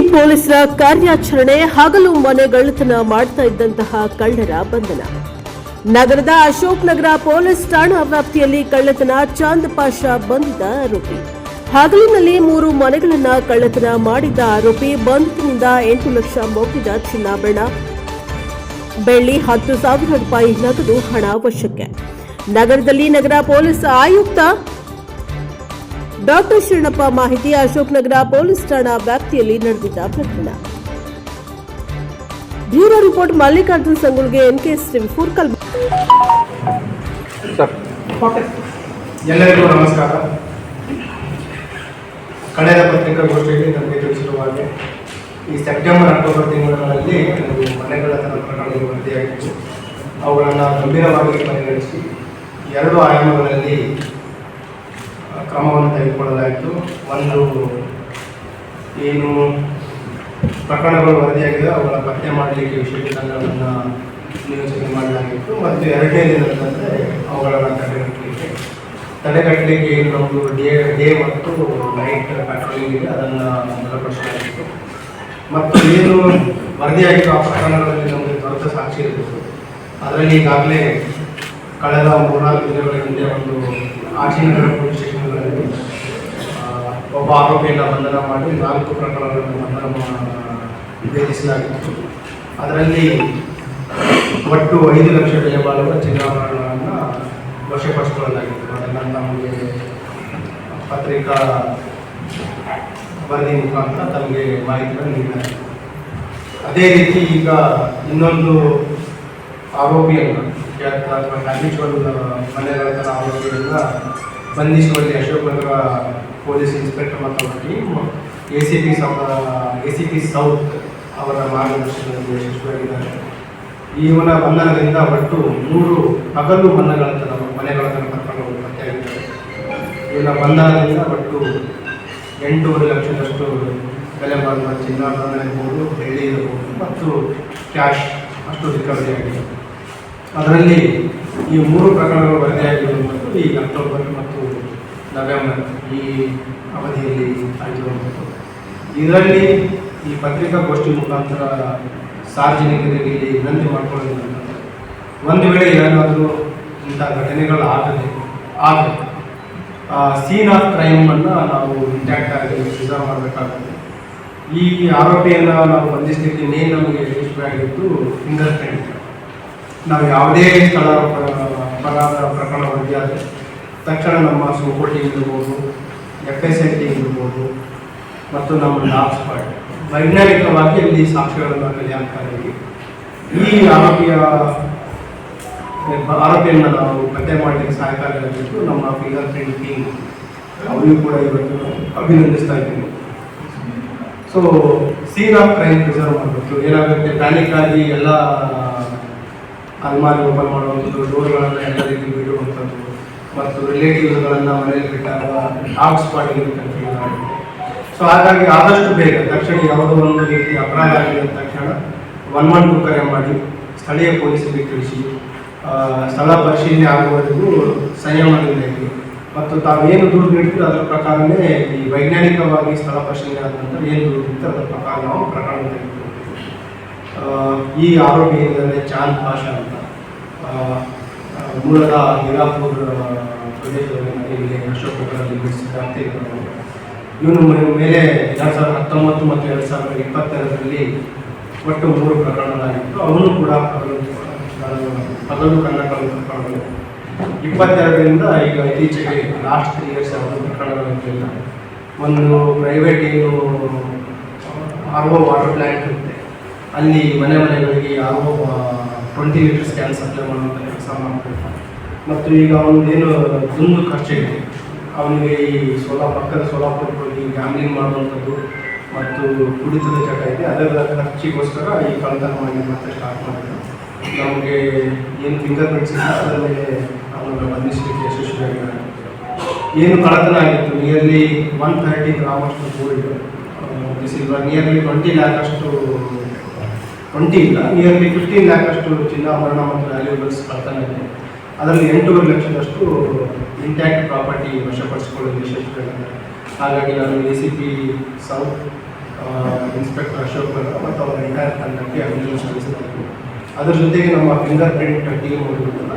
ಪೊಲೀಸರ ಕಾರ್ಯಾಚರಣೆ ಹಗಲು ಮನೆಗಳ್ಳತನ ಮಾಡ್ತಾ ಇದ್ದಂತಹ ಕಳ್ಳರ ಬಂಧನ. ನಗರದ ಅಶೋಕ್ ನಗರ ಪೊಲೀಸ್ ಠಾಣಾ ವ್ಯಾಪ್ತಿಯಲ್ಲಿ ಕಳ್ಳತನ ಚಾಂದ್ ಪಾಷಾ ಬಂಧಿತ ಆರೋಪಿ. ಹಗಲಿನಲ್ಲಿ ಮೂರು ಮನೆಗಳನ್ನು ಕಳ್ಳತನ ಮಾಡಿದ್ದ ಆರೋಪಿ ಬಂಧನದಿಂದ ಎಂಟು ಲಕ್ಷ ಮೌಲ್ಯದ ಚಿನ್ನಾಭರಣ, ಬೆಳ್ಳಿ ಹತ್ತು ಸಾವಿರ ರೂಪಾಯಿ ನಗದು ಹಣ ವಶಕ್ಕೆ. ನಗರದಲ್ಲಿ ನಗರ ಪೊಲೀಸ್ ಆಯುಕ್ತ ಡಾಕ್ಟರ್ ಶರಣಪ್ಪ ಮಾಹಿತಿ, ಅಶೋಕ್ ನಗರ ಪೊಲೀಸ್ ಠಾಣಾ ವ್ಯಾಪ್ತಿಯಲ್ಲಿ ನಡೆದಿದ್ದ ಪ್ರಕರಣ. ಬ್ಯೂರೋ ರಿಪೋರ್ಟ್ ಮಲ್ಲಿಕಾರ್ಜುನ್ ಸಂಗುಲ್ಗೆ ಎನ್ಕೆ ಸ್ಟಿಮ್ ಫೋರ್ ಕಲ್ ಸರ್. ಎಲ್ಲರಿಗೂ ನಮಸ್ಕಾರ. ಕಳೆದ ಪತ್ರಿಕಾಗೋಷ್ಠಿಯಲ್ಲಿ ನಮಗೆ ತಿಳಿಸಿರುವ ಹಾಗೆ, ಈ ಸೆಪ್ಟೆಂಬರ್, ಅಕ್ಟೋಬರ್ ತಿಂಗಳಲ್ಲಿ ಕೆಲವು ಮನೆಗಳ ಪ್ರಕರಣಗಳು ವರದಿಯಾಗಿತ್ತು. ಅವುಗಳನ್ನು ಗಂಭೀರವಾಗಿ ಪರಿಗಣಿಸಿ, ಎರಡು ಆಯಾಮಗಳಲ್ಲಿ ಕ್ರಮವನ್ನು ತೆಗೆದುಕೊಳ್ಳಲಾಯಿತು ಒಂದು ಏನು ಪ್ರಕರಣಗಳು ವರದಿಯಾಗಿದೆ, ಅವುಗಳ ಪತ್ತೆ ಮಾಡಲಿಕ್ಕೆ ವಿಶೇಷ ತಂಡಗಳನ್ನು ನಿಯೋಜನೆ ಮಾಡಲಾಗಿತ್ತು. ಮತ್ತು ಎರಡನೇ ದಿನದಂತೆ ಅವುಗಳನ್ನು ತಡೆಗಟ್ಟಲಿಕ್ಕೆ ತಡೆಗಟ್ಟಲಿಕ್ಕೆ ಏನು ನಮ್ಮದು ಡೇ ಡೇ ಮತ್ತು ನೈಟ್ ಪೆಟ್ರೋಲಿಂಗ್ ಇದೆ, ಅದನ್ನು ಬಲಪಡಿಸಲಾಗಿತ್ತು. ಮತ್ತು ಏನು ವರದಿಯಾಗಿರೋ ಆ ಪ್ರಕರಣಗಳಲ್ಲಿ ನಮಗೆ ದೊರೆತ ಸಾಕ್ಷಿ ಇರಬೇಕು ಅದರಲ್ಲಿ ಈಗಾಗಲೇ ಕಳೆದ ಮೂರ್ನಾಲ್ಕು ದಿನಗಳ ಹಿಂದೆ ಒಂದು ಆಚಿನಗರ ಪೊಲೀಸ್ ಒಬ್ಬ ಆರೋಪಿಯನ್ನು ಬಂಧನ ಮಾಡಿ ನಾಲ್ಕು ಪ್ರಕರಣಗಳನ್ನು ಬಂಧನ ಭೇದಿಸಲಾಗಿತ್ತು ಅದರಲ್ಲಿ ಒಟ್ಟು ಐದು ಲಕ್ಷ ಬಾಳುವ ಚಿನ್ನಾಭರಣಗಳನ್ನು ವಶಪಡಿಸಿಕೊಳ್ಳಲಾಗಿತ್ತು. ಅದನ್ನು ನಮಗೆ ಪತ್ರಿಕಾ ವರದಿ ಮುಖಾಂತರ ತಮಗೆ ಮಾಹಿತಿಯನ್ನು ನೀಡಲಾಗಿದೆ ಅದೇ ರೀತಿ ಈಗ ಇನ್ನೊಂದು ಆರೋಪಿಯನ್ನು ಅಥವಾ ಮನೆಗಳ ಮನೆಗಳತನ ಆರೋಪಿಯನ್ನು ಬಂಧಿಸುವಲ್ಲಿ ಅಶೋಕನಗರ ಪೊಲೀಸ್ ಇನ್ಸ್ಪೆಕ್ಟರ್ ಅವರ ಟೀಮ್ ಎ ಸಿ ಪಿ ಸೌ ಎ ಸಿ ಪಿ ಸೌತ್ ಅವರ ಮಾರ್ಗದರ್ಶನದಲ್ಲಿ ಯಶಸ್ವಿಯಾಗಿದ್ದಾರೆ. ಇವನ ಬಂಧನದಿಂದ ಒಟ್ಟು ಮೂರು ಹಗಲು ಮನೆಗಳನ್ನು ಕರ್ಕೊಂಡು ಪ್ರಕರಣಗಳು ಪತ್ತೆಯಾಗಿದ್ದಾರೆ. ಇವನ ಬಂಧನದಿಂದ ಒಟ್ಟು ಎಂಟೂವರೆ ಲಕ್ಷದಷ್ಟು ಬೆಲೆ ಬಾಳುವ ಚಿನ್ನಾಭರಣ ಇರ್ಬೋದು, ಬೆಳ್ಳಿ ಇರಬಹುದು ಮತ್ತು ಕ್ಯಾಶ್ ಅಷ್ಟು ರಿಕವರಿ ಆಗಿದೆ. ಅದರಲ್ಲಿ ಈ ಮೂರು ಪ್ರಕರಣಗಳು ವರದಿಯಾಗಿರುವಂಥದ್ದು ಈ ಅಕ್ಟೋಬರ್ ಮತ್ತು ನವೆಂಬರ್ ಈ ಅವಧಿಯಲ್ಲಿ ಆಗಿರುವಂಥದ್ದು ಇದರಲ್ಲಿ ಈ ಪತ್ರಿಕಾಗೋಷ್ಠಿ ಮುಖಾಂತರ ಸಾರ್ವಜನಿಕರಿಗೆ ಇಲ್ಲಿ ವಿನಂತಿ ಮಾಡ್ಕೊಳ್ಳೋದಂತಂದ್ರೆ ಒಂದು ವೇಳೆ ಏನಾದರೂ ಇಂಥ ಘಟನೆಗಳು ಆಗದೆ, ಆದರೆ ಸೀನ್ ಆಫ್ ಕ್ರೈಮನ್ನು ನಾವು ಇಂಟ್ಯಾಕ್ಟ್ ಆಗಿ ಪ್ರಿಸರ್ವ್ ಮಾಡಬೇಕಾಗುತ್ತೆ. ಈ ಆರೋಪಿಯನ್ನು ನಾವು ಬಂಧಿಸಲಿಕ್ಕೆ ಮೇನ್ ನಮಗೆ ಯಶಸ್ವಿಯಾಗಿದ್ದು ಫಿಂಗರ್ ಪ್ರಿಂಟ್ ನಾವು ಯಾವುದೇ ಸ್ಥಳ ಪ್ರ- ಅಪರಾಧ ಪ್ರಕರಣ ವರದಿಯಾದರೆ ತಕ್ಷಣ ನಮ್ಮ ಸೋಪೋಟಿ ಇರ್ಬೋದು ಎಫ್ ಎಸ್ ಎಲ್ ಟಿ ಇರ್ಬೋದು, ಮತ್ತು ನಮ್ಮ ಸ್ಪಾಟ್ ವೈಜ್ಞಾನಿಕವಾಗಿ ಇಲ್ಲಿ ಸಾಕ್ಷ್ಯಗಳನ್ನು ಕಲೆ ಈ ಆರೋಪಿಯ, ಆರೋಪಿಯನ್ನು ನಾವು ಪತ್ತೆ ಮಾಡಲಿಕ್ಕೆ ಸಹಾಯಕಾರಿಯಾಗಿದ್ದು ನಮ್ಮ ಫಿಂಗರ್ ಪ್ರಿಂಟ್ ಟೀಮ್ ಅವರಿಗೂ ಕೂಡ ಇವತ್ತು ಅಭಿನಂದಿಸ್ತಾ ಇದ್ದೀನಿ. So scene of crime preserve ಮಾಡಬೇಕು. ಏನಾಗುತ್ತೆ? ಪ್ಯಾನಿಕ್ ಆಗಿ ಎಲ್ಲ ಅಲ್ಮಾರಿ ಓಪನ್ ಮಾಡುವಂಥದ್ದು ಡೋರ್ಗಳನ್ನು ಎಲ್ಲ ರೀತಿ ಬಿಡುವಂಥದ್ದು ಮತ್ತು ರಿಲೇಟಿವ್ಸ್ಗಳನ್ನು ಮನೆಯಲ್ಲಿ ಬಿಟ್ಟಾಗ ಡಾಗ್ ಮಾಡಿ ಸೊ ಹಾಗಾಗಿ ಆದಷ್ಟು ಬೇಗ, ತಕ್ಷಣ ಯಾವುದೋ ಒಂದು ರೀತಿ ಅಪರಾಧ ಆಗಿದೆ ತಕ್ಷಣ ಒನ್ ಒನ್ ಟು ಕರೆ ಮಾಡಿ, ಸ್ಥಳೀಯ ಪೊಲೀಸರಿಗೆ ತಿಳಿಸಿ ಸ್ಥಳ ಪರಿಶೀಲನೆ ಆಗುವವರೆಗೂ ಸಂಯಮದಿಂದ ಇರಿ ಮತ್ತು ತಾವೇನು ದೂರು ನೀಡ್ತೀರೋ ಅದರ ಪ್ರಕಾರವೇ ಈ ವೈಜ್ಞಾನಿಕವಾಗಿ ಸ್ಥಳ ಪರಿಶೀಲನೆ ಆದ ನಂತರ ಏನು ದೂರು ನೀಡ್ತೀರೋ ಅದರ ಪ್ರಕಾರ ನಾವು ಪ್ರಕರಣ ಈ ಆರೋಪಿ ಏನಿದ್ದಾರೆ ಚಾಂದ್ ಪಾಷಾ ಅಂತ. ಮೂಲದ ಹೀರಾಪುರ್ ಪ್ರದೇಶದಲ್ಲಿ ಇಲ್ಲಿ ಅಶೋಕರಲ್ಲಿ ವ್ಯಾಪ್ತಿ ಇವನು ಮೇಲೆ ಎರಡು ಸಾವಿರದ ಹತ್ತೊಂಬತ್ತು ಮತ್ತು ಎರಡು ಸಾವಿರದ ಇಪ್ಪತ್ತೆರಡರಲ್ಲಿ ಒಟ್ಟು ಮೂರು ಪ್ರಕರಣಗಳಾಗಿತ್ತು. ಅವನು ಕೂಡ ಹದಿನೊಂದು ಕನ್ನಡ ಪ್ರಕರಣಗಳು ಇಪ್ಪತ್ತೆರಡರಿಂದ ಈಗ ಇತ್ತೀಚೆಗೆ ಲಾಸ್ಟ್ ತ್ರೀ ಇಯರ್ಸ್ ಯಾವುದು ಪ್ರಕರಣಗಳಿರಲಿಲ್ಲ ಒಂದು ಪ್ರೈವೇಟ್ ಏನು ಆರ್ ಒ ವಾಟರ್ ಪ್ಲ್ಯಾಂಟ್ ಇರುತ್ತೆ. ಅಲ್ಲಿ ಮನೆ ಮನೆಗಳಿಗೆ R O twenty litres can supply ಮಾಡುವಂಥ ಕೆಲಸ ಮಾಡ್ತಾರೆ ಮತ್ತು ಈಗ ಅವನದೇನು ದುಂದು ಖರ್ಚಿದೆ ಅವನಿಗೆ ಈ ಸೋಲಾ ಪಕ್ಕದ ಸೋಲಾಪುರಕ್ಕೆ ಹೋಗಿ ಗ್ಯಾಮ್ಲಿಂಗ್ ಮಾಡುವಂಥದ್ದು ಮತ್ತು ಕುಡಿತದ ಚಟ ಇದೆ, ಅದರ ಖರ್ಚಿಗೋಸ್ಕರ ಈ ಕಳ್ತನ ಮಾಡಿ ಮತ್ತೆ ಸ್ಟಾರ್ಟ್ ಮಾಡಿದ್ರು. ನಮಗೆ ಏನು ಫಿಂಗರ್ ಪ್ರಿಂಟ್ಸ್ ಇದೆ ಅದರ ಮೇಲೆ ಅವನನ್ನು ಬಂಧಿಸಲಿಕ್ಕೆ ಯಶಸ್ವಿಯಾಗಿದ್ದಾರೆ ಏನು ಕಳ್ಳತನ ಆಗಿತ್ತು ನಿಯರ್ಲಿ ಒನ್ ಥರ್ಟಿ ಗ್ರಾಮ್ ಅಷ್ಟು gold silver nearly twenty lakh ಅಷ್ಟು ಟ್ವೆಂಟಿ ಇಲ್ಲ. ನಿಯರ್ಲಿ ಫಿಫ್ಟೀನ್ ಲ್ಯಾಕ್ ಅಷ್ಟು ಚಿನ್ನಾಭರಣ ಮತ್ತು ವ್ಯಾಲ್ಯೂಬಲ್ಸ್ ಬರ್ತಾನೆ ಇದೆ. ಅದರಲ್ಲಿ ಎಂಟೂವರೆ ಲಕ್ಷದಷ್ಟು ಇಂಟ್ಯಾಕ್ಟ್ ಪ್ರಾಪರ್ಟಿ ವಶಪಡಿಸಿಕೊಳ್ಳಲು ಯಶಸ್ವಿಯಾಗಿದ್ದಾರೆ ಹಾಗಾಗಿ ನಾನು A C P south inspector Ashok Gowda ಮತ್ತು ಅವರ ಎಂಟೈರ್ ತಂಡಕ್ಕೆ ಅಭಿನಂದನೆ ಸಲ್ಲಿಸಬೇಕು ಅದರ ಜೊತೆಗೆ ನಮ್ಮ ಫಿಂಗರ್ ಪ್ರಿಂಟ್ ಟೀಮ್ ಇರುತ್ತಲ್ಲ